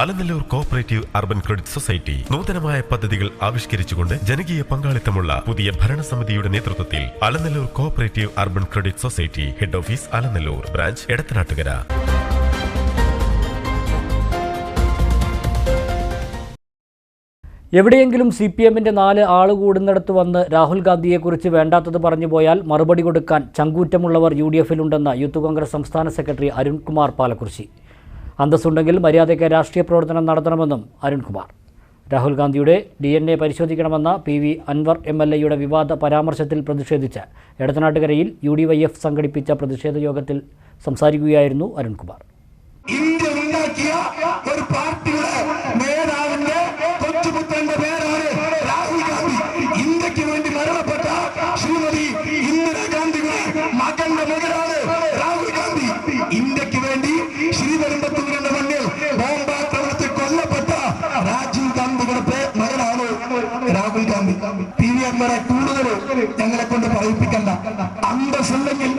Alanallur cooperative urban credit society നൂതനമായ പദ്ധതികൾ ആവിഷ്കരിച്ചുകൊണ്ട് ജനകീയ പങ്കാളിത്തമുള്ള പുതിയ ഭരണസമിതിയുടെ നേതൃത്വത്തിൽ Alanallur cooperative urban credit society head office Alanallur branch Edathanattukara. എവിടെയെങ്കിലും സി പി എമ്മിന്റെ നാല് ആൾ കൂടുന്നിടത്ത് വന്ന് രാഹുൽ ഗാന്ധിയെക്കുറിച്ച് വേണ്ടാത്തത് പറഞ്ഞു പോയാൽ മറുപടി കൊടുക്കാൻ ചങ്കൂറ്റമുള്ളവർ യു ഡി എഫിലുണ്ടെന്ന് യൂത്ത് കോൺഗ്രസ് സംസ്ഥാന സെക്രട്ടറി അരുൺകുമാർ പാലക്കുറിശി. അന്തസ്സുണ്ടെങ്കിൽ മര്യാദയ്ക്ക് രാഷ്ട്രീയ പ്രവർത്തനം നടത്തണമെന്നും അരുൺകുമാർ. രാഹുൽ ഗാന്ധിയുടെ D N A പരിശോധിക്കണമെന്ന P V Anvar M L എയുടെ വിവാദ പരാമർശത്തിൽ പ്രതിഷേധിച്ച് എടത്തനാട്ടുകരയിൽ യു ഡി വൈ എഫ് സംഘടിപ്പിച്ച പ്രതിഷേധ യോഗത്തിൽ സംസാരിക്കുകയായിരുന്നു അരുൺകുമാർ. ഇന്ത്യ ഒരു പാർട്ടിയുടെ രാഹുൽ ഗാന്ധി. ഇന്ത്യയ്ക്ക് വേണ്ടി ശ്രീമതി ഇന്ദിരാഗാന്ധിയുടെ മകന്റെ മകനാണ് രാഹുൽ ഗാന്ധി ഇന്ത്യയ്ക്ക് വേണ്ടി ശ്രീപെരുമ്പത്തൂരിന്റെ മണ്ണിൽ ബോംബാക്രമണത്തിൽ കൊല്ലപ്പെട്ട രാജീവ് ഗാന്ധിയുടെ പേ- മകനാണ് രാഹുൽ ഗാന്ധി പി വി അൻവറെ കൂടുതൽ ഞങ്ങളെ കൊണ്ട് പറയിപ്പിക്കണ്ട. അന്തസ്സുണ്ടെങ്കിൽ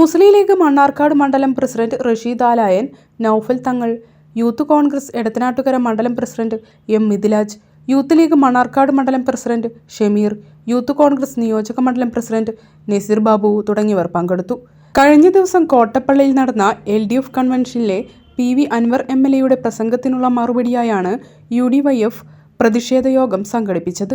മുസ്ലിം ലീഗ് മണ്ണാർക്കാട് മണ്ഡലം പ്രസിഡന്റ് റഷീദ് ആലായൻ നൌഫൽ തങ്ങൾ യൂത്ത് കോൺഗ്രസ് എടത്തനാട്ടുകര മണ്ഡലം president M Mithilaj youth league Mannarkkad മണ്ഡലം പ്രസിഡന്റ് ഷമീർ യൂത്ത് കോൺഗ്രസ് നിയോജക മണ്ഡലം പ്രസിഡന്റ് നസീർ ബാബു തുടങ്ങിയവർ പങ്കെടുത്തു. കഴിഞ്ഞ ദിവസം കോട്ടപ്പള്ളിയിൽ നടന്ന L D F കൺവെൻഷനിലെ P V Anvar M L എയുടെ പ്രസംഗത്തിനുള്ള മറുപടിയായാണ് യു ഡി വൈ എഫ് പ്രതിഷേധ യോഗം സംഘടിപ്പിച്ചത്.